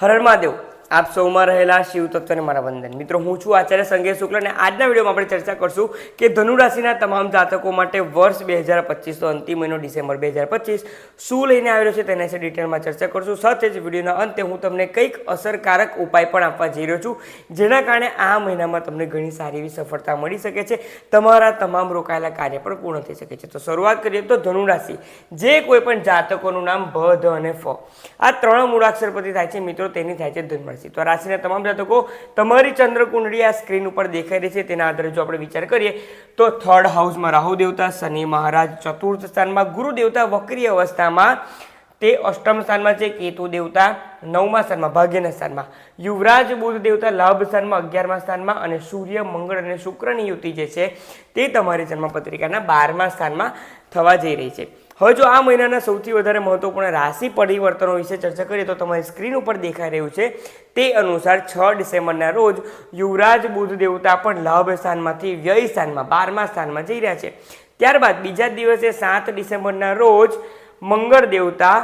હરણ મહાદેવ. આપ સૌમાં રહેલા શિવ તત્વને મારા વંદન. મિત્રો, હું છું આચાર્ય સંજય શુક્લ અને આજના વિડીયોમાં આપણે ચર્ચા કરશું કે ધનુ રાશિના તમામ જાતકો માટે વર્ષ બે હજાર પચીસનો અંતિમ મહિનો ડિસેમ્બર બે હજાર પચીસ શું લઈને આવેલો છે તેના વિશે ડિટેલમાં ચર્ચા કરશું. સાથે જ વિડીયોના અંતે હું તમને કંઈક અસરકારક ઉપાય પણ આપવા જઈ રહ્યો છું, જેના કારણે આ મહિનામાં તમને ઘણી સારી એવી સફળતા મળી શકે છે. તમારા તમામ રોકાયેલા કાર્ય પણ પૂર્ણ થઈ શકે છે. તો શરૂઆત કરીએ તો ધનુ રાશિ જે કોઈ પણ જાતકોનું નામ ભ, ધ અને ફ. આ ત્રણ મૂળાક્ષર પરથી થાય છે. મિત્રો, તેની થાય છે ધનુ રાશિ તો રાશિના તમામ જાતકો તમારી ચંદ્ર કુંડળી આ સ્ક્રીન ઉપર દેખાઈ રહી છે. તેના આધારે જો આપણે વિચાર કરીએ તો થર્ડ હાઉસમાં રાહુ દેવતા, શનિ મહારાજ, ચતુર્થ સ્થાનમાં ગુરુ દેવતા, વક્રી અવસ્થામાં તે અષ્ટમ સ્થાનમાં છે કેતુ દેવતા, નવમા સ્થાનમાં ભાગ્યના સ્થાનમાં, યુવરાજ બુધ દેવતા, લાભ સ્થાનમાં અગિયારમા સ્થાનમાં અને સૂર્ય, મંગળ અને શુક્રની યુતિ જે છે તે તમારી જન્મપત્રિકાના બારમા સ્થાનમાં થવા જઈ રહી છે. હવે જો આ મહિનાના સૌથી વધારે મહત્વપૂર્ણ રાશિ પરિવર્તનો વિશે ચર્ચા કરીએ તો તમારી સ્ક્રીન ઉપર દેખાઈ રહ્યું છે. તે અનુસાર છ ડિસેમ્બરના રોજ યુવરાજ બુધ દેવતા પણ લાભ સ્થાનમાંથી, વ્યય સ્થાનમાં, બારમા સ્થાનમાં જઈ રહ્યા છે. ત્યારબાદ બીજા દિવસે સાત ડિસેમ્બરના રોજ મંગળ દેવતા,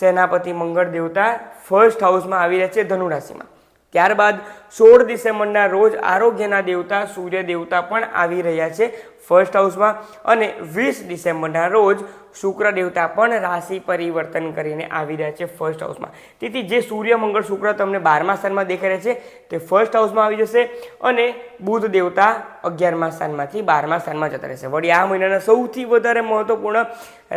સેનાપતિ મંગળ દેવતા ફર્સ્ટ હાઉસમાં આવી રહ્યા છે ધનુ રાશિમાં ત્યારબાદ સોળ ડિસેમ્બરના રોજ આરોગ્યના દેવતા, સૂર્ય દેવતા પણ આવી રહ્યા છે ફર્સ્ટ હાઉસમાં અને વીસ ડિસેમ્બરના રોજ શુક્ર દેવતા પણ રાશિ પરિવર્તન કરીને આવી રહ્યા છે ફર્સ્ટ હાઉસમાં તેથી જે સૂર્ય, મંગળ, શુક્ર તમને બારમા સ્થાનમાં દેખાઈ રહ્યા છે તે ફર્સ્ટ હાઉસમાં આવી જશે અને બુધ દેવતા અગિયારમા સ્થાનમાંથી બારમા સ્થાનમાં જતા રહેશે. વળી આ મહિનાના સૌથી વધારે મહત્વપૂર્ણ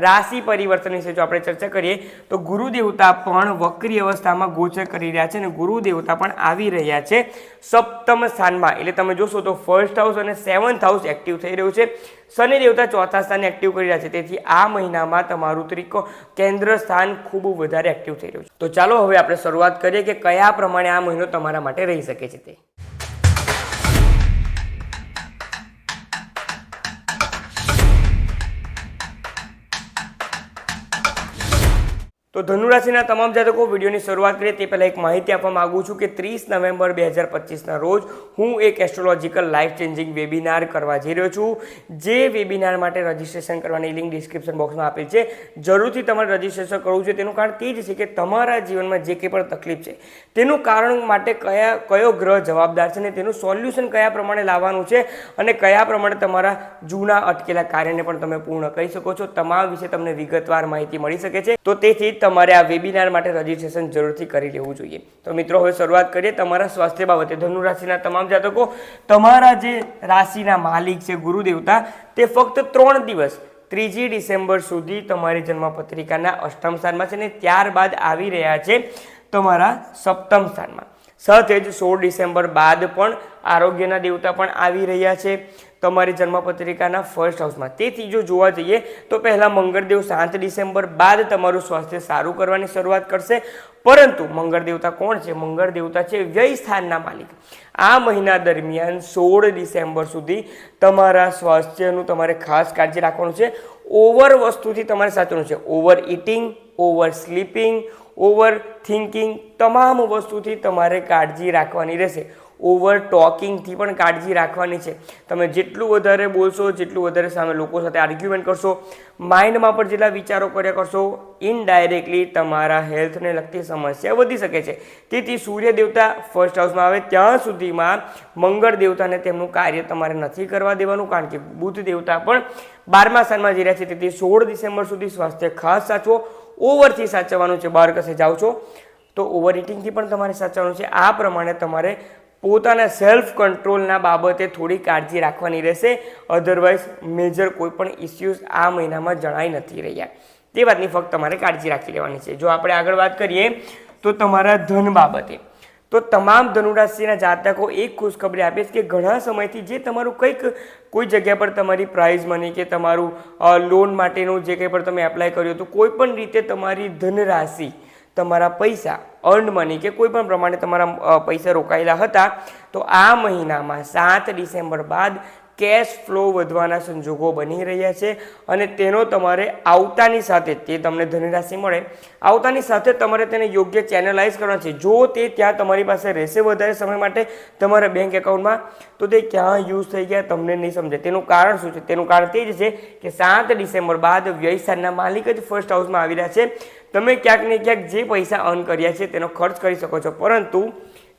રાશિ પરિવર્તન વિશે જો આપણે ચર્ચા કરીએ, તો ગુરુ દેવતા પણ વક્રી અવસ્થામાં ગોચર કરી રહ્યા છે અને ગુરુ દેવતા પણ આવી રહ્યા છે. સપ્તમ સ્થાનમાં. એટલે તમે જોશો તો ફર્સ્ટ હાઉસ અને સેવન્થ હાઉસ એક્ટિવ થઈ રહ્યું છે. શનિ દેવતા ચોથા સ્થાને એક્ટિવ કરી રહ્યા છે. તેથી આ મહિનામાં તમારું ત્રિકો કેન્દ્ર સ્થાન ખૂબ વધારે એક્ટિવ થઈ રહ્યું છે. તો ચાલો હવે આપણે શરૂઆત કરીએ કે કયા પ્રમાણે આ મહિનો તમારા માટે રહી શકે છે તે. તો ધનુરાશિના તમામ જાતકો વિડીયોની શરૂઆત કરીએ તે પહેલાં એક માહિતી આપવા માગું છું કે ત્રીસ નવેમ્બર બે હજાર પચીસના રોજ હું એક એસ્ટ્રોલોજીકલ લાઈફ ચેન્જિંગ વેબિનાર કરવા જઈ રહ્યો છું. જે વેબિનાર માટે રજિસ્ટ્રેશન કરવાની લિંક ડિસ્ક્રિપ્શન બોક્સમાં આપેલ છે. જરૂરથી તમારે રજિસ્ટ્રેશન કરવું છે. તેનું કારણ તે જ છે કે તમારા જીવનમાં જે કંઈ પણ તકલીફ છે, તેનું કારણ માટે કયા, કયો ગ્રહ જવાબદાર છે અને તેનું સોલ્યુશન કયા પ્રમાણે લાવવાનું છે અને કયા પ્રમાણે તમારા જૂના અટકેલા કાર્યને પણ તમે પૂર્ણ કરી શકો છો. તમામ વિશે તમને વિગતવાર માહિતી મળી શકે છે. તો તેથી તમારે આ વેબિનાર માટે રજિસ્ટ્રેશન જરૂરથી કરી લેવું જોઈએ. તો મિત્રો, હવે શરૂઆત કરીએ તમારા સ્વાસ્થ્ય બાબતે. ધનુ રાશિના તમામ જાતકો, તમારા જે રાશિના માલિક છે, ગુરુદેવતા, તે ફક્ત ત્રણ દિવસ, ત્રીજી ડિસેમ્બર સુધી તમારી જન્મપત્રિકાના અષ્ટમ સ્થાનમાં છે અને ત્યારબાદ આવી રહ્યા છે તમારા સપ્તમ સ્થાનમાં. સાથે જ સોળ ડિસેમ્બર બાદ પણ આરોગ્યના દેવતા પણ આવી રહ્યા છે. તમારી જન્મપત્રિકાના ફર્સ્ટ હાઉસમાં તેથી જો જોવા જઈએ તો પહેલાં મંગળદેવ સાત ડિસેમ્બર બાદ તમારું સ્વાસ્થ્ય સારું કરવાની શરૂઆત કરશે. પરંતુ મંગળ દેવતા કોણ છે? મંગળ દેવતા છે વ્યય સ્થાનના માલિક. આ મહિના દરમિયાન સોળ ડિસેમ્બર સુધી તમારા સ્વાસ્થ્યનું તમારે ખાસ કાળજી રાખવાનું છે. ઓવર વસ્તુથી તમારે સાચવાનું છે. Over eating over sleeping, over thinking, તમામ વસ્તુથી તમારે કાળજી રાખવાની રહેશે. ઓવર ટોકિંગથી પણ કાળજી રાખવાની છે. તમે જેટલું વધારે બોલશો, જેટલું વધારે સામે લોકો સાથે આર્ગ્યુમેન્ટ કરશો માઇન્ડમાં પણ જેટલા વિચારો કર્યા કરશો ઇનડાયરેક્ટલી તમારા હેલ્થને લગતી સમસ્યા વધી શકે છે. તેથી સૂર્ય દેવતા ફર્સ્ટ હાઉસમાં આવે ત્યાં સુધીમાં મંગળ દેવતાને તેમનું કાર્ય તમારે નથી કરવા દેવાનું, કારણ કે બુધ દેવતા પણ બારમા સ્થાનમાં જઈ રહ્યા છે, તેથી સોળ ડિસેમ્બર સુધી સ્વાસ્થ્ય ખાસ સાચવો ઓવરથી સાચવવાનું છે. બહાર કશે જાઓ છો, તો ઓવર ઇટિંગથી પણ તમારે સાચવવાનું છે. આ પ્રમાણે તમારે પોતાના સેલ્ફ કંટ્રોલના બાબતે થોડી કાળજી રાખવાની રહેશે. અધરવાઇઝ મેજર કોઈ પણ ઇસ્યુઝ આ મહિનામાં જણાઈ નથી રહ્યા. તે વાતની ફક્ત તમારે કાળજી રાખી લેવાની છે. જો આપણે આગળ વાત કરીએ, તો તમારા ધન બાબતે. તો તમામ ધનુરાશિના જાતકો એક ખુશખબરી આપીશ કે ઘણા સમયથી જે તમારું કંઈક, કોઈ જગ્યા પર તમારી પ્રાઇઝ મની કે તમારું લોન માટેનું જે કંઈ પણ તમે એપ્લાય કર્યું હતું, કોઈ પણ રીતે તમારી ધનરાશિ, તમારા પૈસા અર્ન મની કે કોઈ પણ પ્રમાણે તમારા પૈસા રોકાયેલા હતા, તો આ મહિનામાં સાત ડિસેમ્બર બાદ કેશ ફ્લો વધવાના સંજોગો બની રહ્યા છે અને તેનો તમારે આવતાની સાથે તે તમને ધનરાશિ મળે. આવતાની સાથે તમારે તેને યોગ્ય ચેનલાઇઝ કરવાનો છે. જો તે ત્યાં તમારી પાસે રહેશે વધારે સમય માટે તમારા બેંક એકાઉન્ટમાં તો તે ક્યાં યુઝ થઈ ગયા તમને નહીં સમજે. તેનું કારણ શું છે? તેનું કારણ તે જ છે કે સાત ડિસેમ્બર બાદ વ્યય માલિક જ ફર્સ્ટ હાઉસમાં આવી રહ્યા છે. તમે ક્યાંક ને ક્યાંક જે પૈસા અર્ન કર્યા છે તેનો ખર્ચ કરી શકો છો. પરંતુ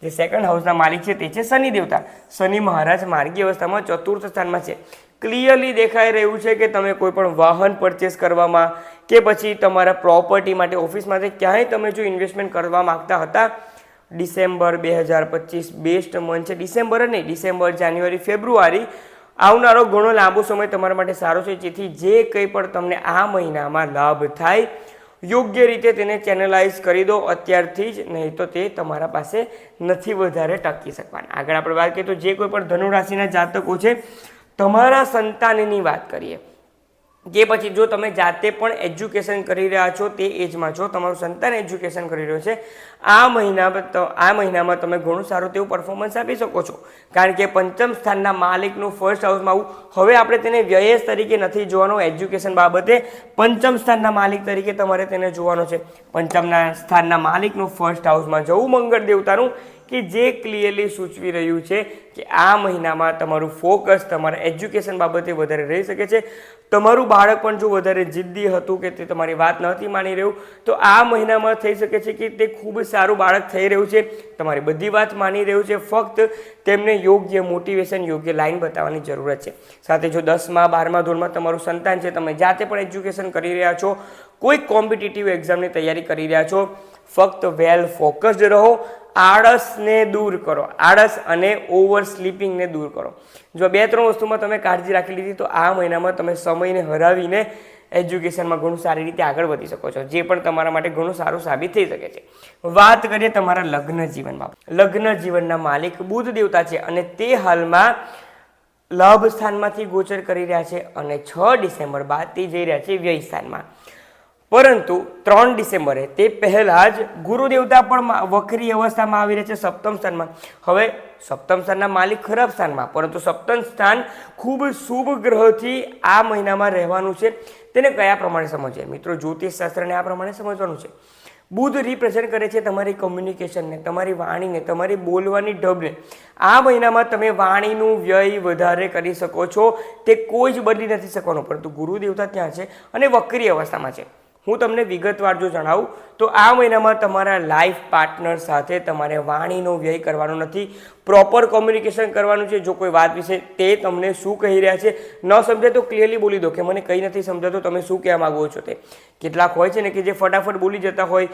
જે સેકન્ડ હાઉસના માલિક છે તે છે શનિ દેવતા. શનિ મહારાજ માર્ગી અવસ્થામાં ચતુર્થ સ્થાનમાં છે. ક્લિયરલી દેખાઈ રહ્યું છે કે તમે કોઈ પણ વાહન પરચેસ કરવામાં કે પછી તમારા પ્રોપર્ટી માટે ઓફિસ માટે ક્યાંય તમે જો ઇન્વેસ્ટમેન્ટ કરવા માગતા હતા, ડિસેમ્બર બે હજાર પચીસ બેસ્ટ મંથ છે. ડિસેમ્બર જ નહીં, ડિસેમ્બર, જાન્યુઆરી, ફેબ્રુઆરી આવનારો ઘણો લાંબો સમય તમારા માટે સારો છે. જેથી જે કંઈ પણ તમને આ મહિનામાં લાભ થાય યોગ્ય રીતે તેને ચેનલાઇઝ કરી દો, અત્યારથી જ, નહીં તો તે તમારા પાસે નથી વધારે ટકી શકવાના. આગળ આપણે વાત કરીએ તો જે કોઈ પણ ધનુ રાશિના જાતકો છે, તમારા સંતાનની વાત કરીએ. કે પછી જો તમે જાતે પણ એજ્યુકેશન કરી રહ્યા છો તે એજમાં છો, તમારું સંતાન એજ્યુકેશન કરી રહ્યો છે, આ મહિનામાં આ મહિનામાં તમે ઘણું સારું તેવું પરફોર્મન્સ આપી શકો છો. કારણ કે પંચમ સ્થાનના માલિકનું ફર્સ્ટ હાઉસમાં આવું, હવે આપણે તેને વ્યયસ તરીકે નથી જોવાનો, એજ્યુકેશન બાબતે પંચમ સ્થાનના માલિક તરીકે તમારે તેને જોવાનો છે. પંચમના સ્થાનના માલિકનું ફર્સ્ટ હાઉસમાં જવું મંગળ દેવતાનું કે જે ક્લિયરલી સૂચવી રહ્યું છે કે આ મહિનામાં તમારું ફોકસ તમારા એજ્યુકેશન બાબતે વધારે રહી શકે છે. તમારું બાળક પણ જો વધારે જિદ્દી હતું કે તે તમારી વાત નથી માની રહ્યું, તો આ મહિનામાં થઈ શકે છે કે તે ખૂબ સારું બાળક થઈ રહ્યું છે. તમારી બધી વાત માની રહ્યું છે. ફક્ત તેમને યોગ્ય મોટિવેશન યોગ્ય લાઈન બતાવવાની જરૂરત છે. સાથે જો દસમા, બારમા ધોરણમાં તમારું સંતાન છે, તમે જાતે પણ એજ્યુકેશન કરી રહ્યા છો, કોઈ કોમ્પિટિટિવ એક્ઝામની તૈયારી કરી રહ્યા છો, ફક્ત વેલ ફોકસ્ડ રહો. આળસને દૂર કરો. આળસ અને ઓવર સ્લીપિંગને દૂર કરો. જો બે ત્રણ વસ્તુમાં તમે કાળજી રાખી લીધી, તો આ મહિનામાં તમે સમયને હરાવીને એજ્યુકેશનમાં ઘણું સારી રીતે આગળ વધી શકો છો, જે પણ તમારા માટે ઘણું સારું સાબિત થઈ શકે છે. વાત કરીએ તમારા લગ્ન જીવનમાં. લગ્ન જીવનના માલિક બુદ્ધ દેવતા છે અને તે હાલમાં લાભ સ્થાનમાંથી ગોચર કરી રહ્યા છે અને છ ડિસેમ્બર બાદ તે જઈ રહ્યા છે વ્યય સ્થાનમાં પરંતુ ત્રણ ડિસેમ્બરે તે પહેલાં જ ગુરુદેવતા પણ વખરી અવસ્થામાં આવી રહ્યા છે સપ્તમ સ્થાનમાં. હવે સપ્તમ સ્થાનના માલિક ખરાબ સ્થાનમાં, પરંતુ સપ્તમ સ્થાન ખૂબ શુભ ગ્રહથી આ મહિનામાં રહેવાનું છે. તેને કયા પ્રમાણે સમજીએ મિત્રો જ્યોતિષ શાસ્ત્રને આ પ્રમાણે સમજવાનું છે. બુધ રિપ્રેઝન્ટ કરે છે તમારી કમ્યુનિકેશનને તમારી વાણીને, તમારી બોલવાની ઢબને આ મહિનામાં તમે વાણીનું વ્યય વધારે કરી શકો છો. તે કોઈ જ બદલી નથી શકવાનું, પરંતુ ગુરુદેવતા ત્યાં છે અને વક્રી અવસ્થામાં છે. હું તમને વિગતવાર જો જણાવું, તો આ મહિનામાં તમારા લાઈફ પાર્ટનર સાથે તમારે વાણીનો વ્યય કરવાનો નથી, પ્રોપર કોમ્યુનિકેશન કરવાનું છે, જો કોઈ વાત વિશે તે તમને શું કહી રહ્યા છે, ન સમજે તો ક્લિયરલી બોલી દો કે મને કંઈ નથી સમજાતો તમે શું કહેવા માગો છો તે. કેટલાક હોય છે ને કે જે ફટાફટ બોલી જતા હોય,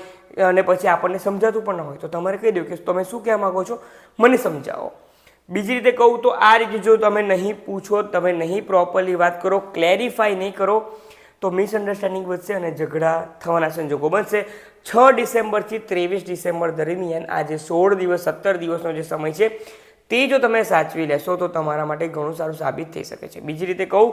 અને પછી આપણને સમજાતું પણ ન હોય, તો તમારે કહી દો કે તમે શું કહેવા માગો છો, મને સમજાવો. બીજી રીતે કહું તો આ રીતે જો તમે નહીં પૂછો, તમે નહીં પ્રોપરલી વાત કરો ક્લેરિફાઈ નહીં કરો તો મિસઅન્ડરસ્ટેન્ડિંગ વધશે અને ઝઘડા થવાના સંજોગો બનશે. છ ડિસેમ્બરથી ત્રેવીસ ડિસેમ્બર દરમિયાન આ જે સોળ દિવસ, સત્તર દિવસનો જે સમય છે, તે જો તમે સાચવી લેશો તો તમારા માટે ઘણું સારું સાબિત થઈ શકે છે. બીજી રીતે કહું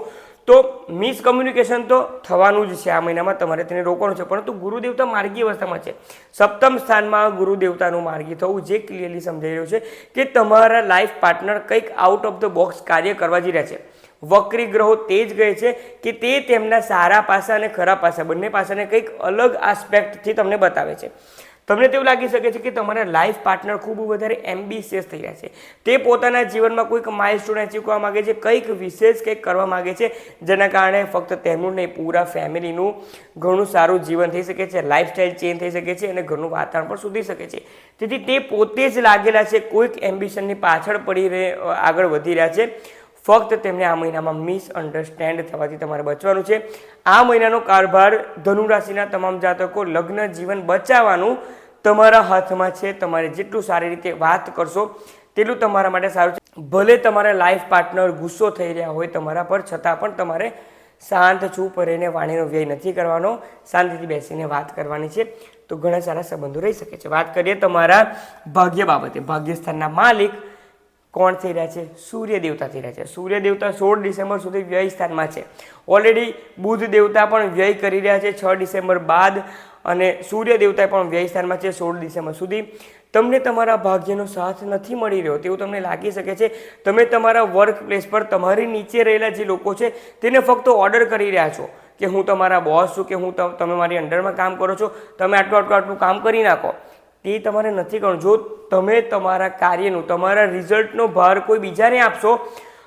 તો મિસકમ્યુનિકેશન તો થવાનું જ છે. આ મહિનામાં તમારે તેને રોકવાનું છે. પરંતુ ગુરુદેવતા માર્ગી અવસ્થામાં છે. સપ્તમ સ્થાનમાં ગુરુદેવતાનું માર્ગી થવું જે ક્લિયરલી સમજાઈ રહ્યું છે કે તમારા લાઈફ પાર્ટનર કંઈક આઉટ ઓફ ધ બોક્સ કાર્ય કરવા જઈ રહ્યા છે. વક્રી ગ્રહો તે જ કહે છે કે તે તેમના સારા પાસા અને ખરાબ પાસા, બંને પાસાને કંઈક અલગ આસ્પેક્ટથી તમને બતાવે છે. તમને તેવું લાગી શકે છે કે તમારા લાઈફ પાર્ટનર ખૂબ વધારે એમ્બિશિયસ થઈ રહ્યા છે. તે પોતાના જીવનમાં કોઈક માઇલસ્ટોન અચીવ કરવા માગે છે, કંઈક વિશેષ કંઈક કરવા માગે છે, જેના કારણે ફક્ત તેમનું નહીં, પૂરા ફેમિલીનું ઘણું સારું જીવન થઈ શકે છે લાઈફસ્ટાઈલ ચેન્જ થઈ શકે છે અને ઘરનું વાતાવરણ પણ સુધરી શકે છે. તેથી તે પોતે જ લાગેલા છે, કોઈક એમ્બિશનની પાછળ પડી આગળ વધી રહ્યા છે. ફક્ત તેમને આ મહિનામાં મિસઅન્ડરસ્ટેન્ડ થવાથી તમારે બચવાનું છે. આ મહિનાનો કારભાર ધનુ રાશિના તમામ જાતકો લગ્ન જીવન બચાવવાનું તમારા હાથમાં છે. તમારે જેટલું સારી રીતે વાત કરશો તેટલું તમારા માટે સારું છે. ભલે તમારા લાઈફ પાર્ટનર ગુસ્સો થઈ રહ્યા હોય તમારા પર, છતાં પણ તમારે શાંત, ચૂપ રહીને વાણીનો વ્યય નથી કરવાનો. શાંતિથી બેસીને વાત કરવાની છે. તો ઘણા સારા સંબંધો રહી શકે છે. વાત કરીએ તમારા ભાગ્ય બાબતે. ભાગ્યસ્થાનના માલિક કોણ થઈ રહ્યા છે? સૂર્ય દેવતા થઈ રહ્યા છે. સૂર્ય દેવતા સોળ ડિસેમ્બર સુધી વ્યય સ્થાનમાં છે. ઓલરેડી બુધ દેવતા પણ વ્યય કરી રહ્યા છે છ ડિસેમ્બર બાદ અને સૂર્ય દેવતા પણ વ્યય સ્થાનમાં છે સોળ ડિસેમ્બર સુધી. તમને તમારા ભાગ્યનો સાથ નથી મળી રહ્યો તેવું તમને લાગી શકે છે. તમે તમારા વર્ક પ્લેસ પર તમારી નીચે રહેલા જે લોકો છે તેને ફક્ત ઓર્ડર કરી રહ્યા છો કે હું તમારા બોસ છું કે હું તમ- મારી અંડરમાં કામ કરો છો. તમે આટલું આટલું આટલું કામ કરી નાખો. તે તમારે નથી કરવું જો તમે તમારા કાર્યનું, તમારા રિઝલ્ટનો ભાર કોઈ બીજાને આપશો,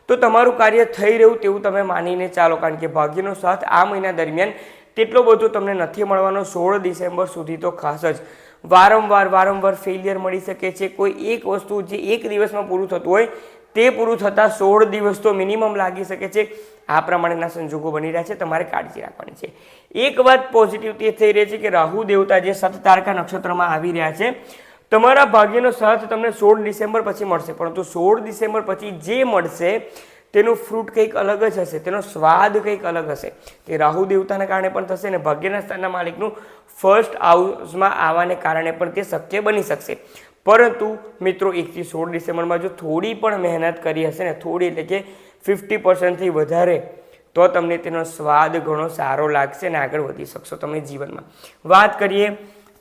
તો તમારું કાર્ય થઈ રહ્યું તેવું તમે માનીને ચાલો. કારણ કે ભાગ્યનો સાથ આ મહિના દરમિયાન તેટલો બધો તમને નથી મળવાનો. સોળ ડિસેમ્બર સુધી તો ખાસ જ વારંવાર વારંવાર ફેલિયર મળી શકે છે. કોઈ એક વસ્તુ જે એક દિવસમાં પૂરું થતું હોય તે પૂરું થતાં સોળ દિવસ તો મિનિમમ લાગી શકે છે. આ પ્રમાણેના સંજોગો બની રહ્યા છે. તમારે કાળજી રાખવાની છે. એક વાત પોઝિટિવ તે થઈ રહી છે કે રાહુ દેવતા જે સત તારકા નક્ષત્રમાં આવી રહ્યા છે, તમારા ભાગ્યનો સાથ તમને સોળ ડિસેમ્બર પછી મળશે. પરંતુ સોળ ડિસેમ્બર પછી જે મળશે, તેનું ફ્રૂટ કંઈક અલગ જ હશે. તેનો સ્વાદ કંઈક અલગ હશે. તે રાહુ દેવતાના કારણે પણ થશે અને ભાગ્યના સ્થાનના માલિકનું ફર્સ્ટ હાઉસમાં આવવાને કારણે પણ તે શક્ય બની શકશે. પરંતુ મિત્રો એકથી સોળ ડિસેમ્બરમાં જો થોડી પણ મહેનત કરી હશે ને, થોડી એટલે કે ફિફ્ટી પર્સન્ટથી વધારે, તો તમને તેનો સ્વાદ ઘણો સારો લાગશે અને આગળ વધી શકશો તમે જીવનમાં. વાત કરીએ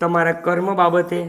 તમારા કર્મ બાબતે,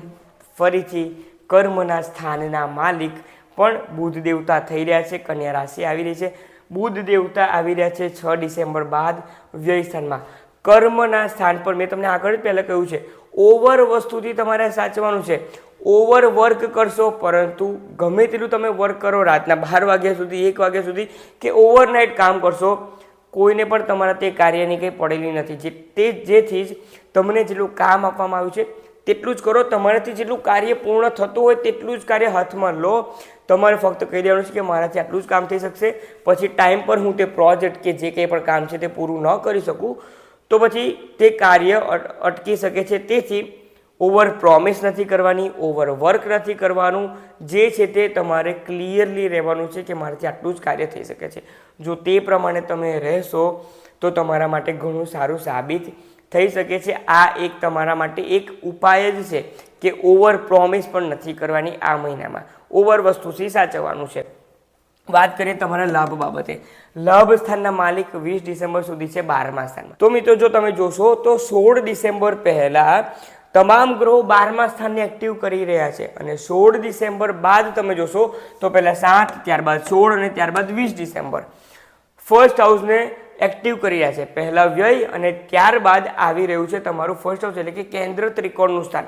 ફરીથી કર્મના સ્થાનના માલિક પણ બુધ દેવતા થઈ રહ્યા છે, કન્યા રાશિ આવી રહી છે. બુધ દેવતા આવી રહ્યા છે છ ડિસેમ્બર બાદ વ્યય સ્થાનમાં. કર્મના સ્થાન પર મેં તમને આગળ પહેલાં કહ્યું છે, ઓવર વસ્તુથી તમારે સાચવાનું છે. ઓવર વર્ક કરશો, પરંતુ ગમે તેટલું તમે વર્ક કરો રાતના બાર વાગ્યા સુધી, એક વાગ્યા સુધી કે ઓવરનાઇટ કામ કરશો, કોઈને પણ તમારા તે કાર્યની કંઈ પડેલી નથી. જે, તે જેથી જ તમને જેટલું કામ આપવામાં આવ્યું છે, તેટલું જ કરો. તમારાથી જેટલું કાર્ય પૂર્ણ થતું હોય, તેટલું જ કાર્ય હાથમાં લો. તમારે ફક્ત કહી દેવાનું છે કે મારાથી આટલું જ કામ થઈ શકશે. પછી ટાઈમ પર હું તે પ્રોજેક્ટ કે જે કંઈ પણ કામ છે તે પૂરું ન કરી શકું. તો પછી તે કાર્ય અટકી શકે છે. તેથી ઓવર પ્રોમિસ નથી કરવાની ઓવર વર્ક નથી કરવાનું. જે છે તે તમારે ક્લિયરલી રહેવાનું છે કે મારાથી આટલું જ કાર્ય થઈ શકે છે. જો તે પ્રમાણે તમે રહેશો, તો તમારા માટે ઘણું સારું સાબિત થઈ શકે છે. આ એક તમારા માટે એક ઉપાય જ છે કે ઓવર પ્રોમિસ પણ નથી કરવાની આ મહિનામાં. ઓવર વસ્તુથી સાચવવાનું છે. વાત કરીએ તમારા લાભ બાબતે. લાભ સ્થાનના માલિક વીસ ડિસેમ્બર સુધી છે બારમા સ્થાનમાં. તો મિત્રો, જો તમે જોશો તો સોળ ડિસેમ્બર પહેલા તમામ ગ્રહો બારમા સ્થાનને એક્ટિવ કરી રહ્યા છે અને સોળ ડિસેમ્બર બાદ તમે જોશો તો પહેલાં સાત, ત્યારબાદ સોળ અને ત્યારબાદ વીસ ડિસેમ્બર. ફર્સ્ટ હાઉસને એક્ટિવ કરી રહ્યા છે. પહેલાં વ્યય અને ત્યારબાદ આવી રહ્યું છે તમારું ફર્સ્ટ હાઉસ એટલે કે કેન્દ્ર ત્રિકોણનું સ્થાન.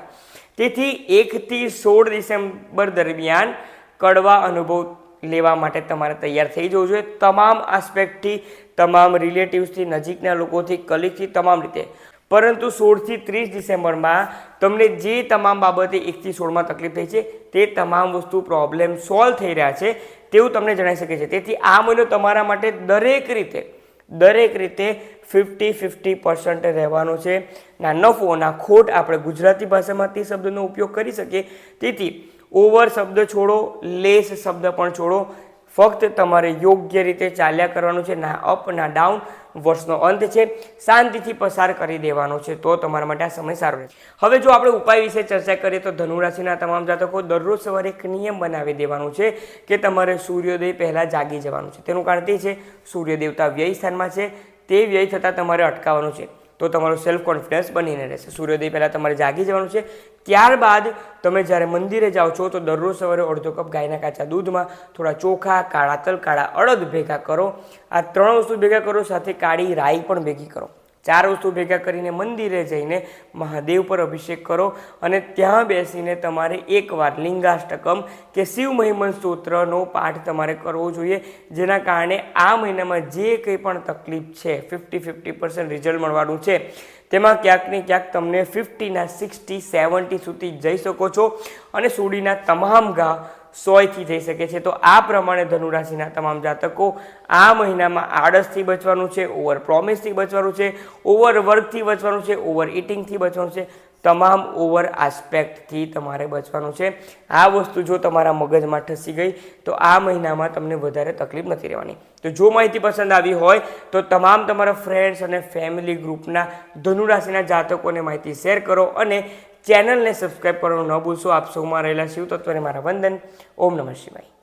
તેથી એકથી સોળ ડિસેમ્બર દરમિયાન કડવા અનુભવ લેવા માટે તમારે તૈયાર થઈ જવું જોઈએ. તમામ આસ્પેક્ટથી તમામ રિલેટિવ્સથી નજીકના લોકોથી કલીગથી તમામ રીતે. પરંતુ સોળથી ત્રીસ ડિસેમ્બરમાં તમને જે તમામ બાબતે એકથી સોળમાં તકલીફ થઈ છે, તે તમામ વસ્તુ પ્રોબ્લેમ સોલ્વ થઈ રહ્યા છે તેવું તમને જણાઈ શકે છે. તેથી આ મહિનો તમારા માટે દરેક રીતે દરેક રીતે ફિફ્ટી ફિફ્ટી પર્સન્ટ રહેવાનો છે. ના નફો ના ખોટ આપણે ગુજરાતી ભાષામાં તે શબ્દનો ઉપયોગ કરી શકીએ. તેથી ઓવર શબ્દ છોડો લેસ શબ્દ પણ છોડો. ફક્ત તમારે યોગ્ય રીતે ચાલ્યા કરવાનું છે, ના અપ ના ડાઉન વર્ષનો અંત છે, શાંતિથી પસાર કરી દેવાનો છે, તો તમારા માટે આ સમય સારો રહેશે. હવે જો આપણે ઉપાય વિશે ચર્ચા કરીએ તો ધનુરાશિના તમામ જાતકો દરરોજ સવારે એક નિયમ બનાવી દેવાનો છે કે તમારે સૂર્યોદય પહેલાં જાગી જવાનું છે. તેનું કારણ તે છે, સૂર્ય દેવતા વ્યય સ્થાનમાં છે, તે વ્યય થતાં તમારે અટકાવવાનું છે. તો તમારું સેલ્ફ કોન્ફિડન્સ બનીને રહેશે. સૂર્યોદય પહેલાં તમારે જાગી જવાનું છે ત્યારબાદ તમે જ્યારે મંદિરે જાઓ છો, તો દરરોજ સવારે અડધો કપ ગાયના કાચા દૂધમાં થોડા ચોખા, કાળા તલ કાળા અડદ ભેગા કરો. આ ત્રણ વસ્તુ ભેગા કરો, સાથે કાળી રાઈ પણ ભેગી કરો. ચાર વસ્તુ ભેગા કરીને મંદિરે જઈને મહાદેવ પર અભિષેક કરો અને ત્યાં બેસીને તમારે એકવાર લિંગાષ્ટકમ કે શિવ મહિમન સ્તોત્રનો પાઠ તમારે કરવો જોઈએ, જેના કારણે આ મહિનામાં જે કંઈ પણ તકલીફ છે ફિફ્ટી ફિફ્ટી પર્સન્ટ રિઝલ્ટ મળવાનું છે, તેમાં ક્યાંક ને ક્યાંક તમને ફિફ્ટીના સિક્સટી સેવન્ટી સુધી જઈ શકો છો અને સુડીના તમામ ઘા સોયથી થઈ શકે છે. તો આ પ્રમાણે ધનુરાશિના તમામ જાતકો આ મહિનામાં આળસથી બચવાનું છે ઓવર પ્રોમિસથી બચવાનું છે ઓવર વર્કથી બચવાનું છે ઓવર ઇટિંગથી બચવાનું છે. તમામ ઓવર આસ્પેક્ટથી તમારે બચવાનું છે. આ વસ્તુ જો તમારા મગજમાં ઠસી ગઈ, તો આ મહિનામાં તમને વધારે તકલીફ નથી રહેવાની. તો જો માહિતી પસંદ આવી હોય, તો તમામ તમારા ફ્રેન્ડ્સ અને ફેમિલી ગ્રુપના ધનુરાશિના જાતકોને માહિતી શેર કરો અને ચેનલને સબસ્ક્રાઈબ કરવાનું ન ભૂલશો. આપ રહેલા શિવ તત્વને મારા વંદન. ઓમ નમઃ શિવાય.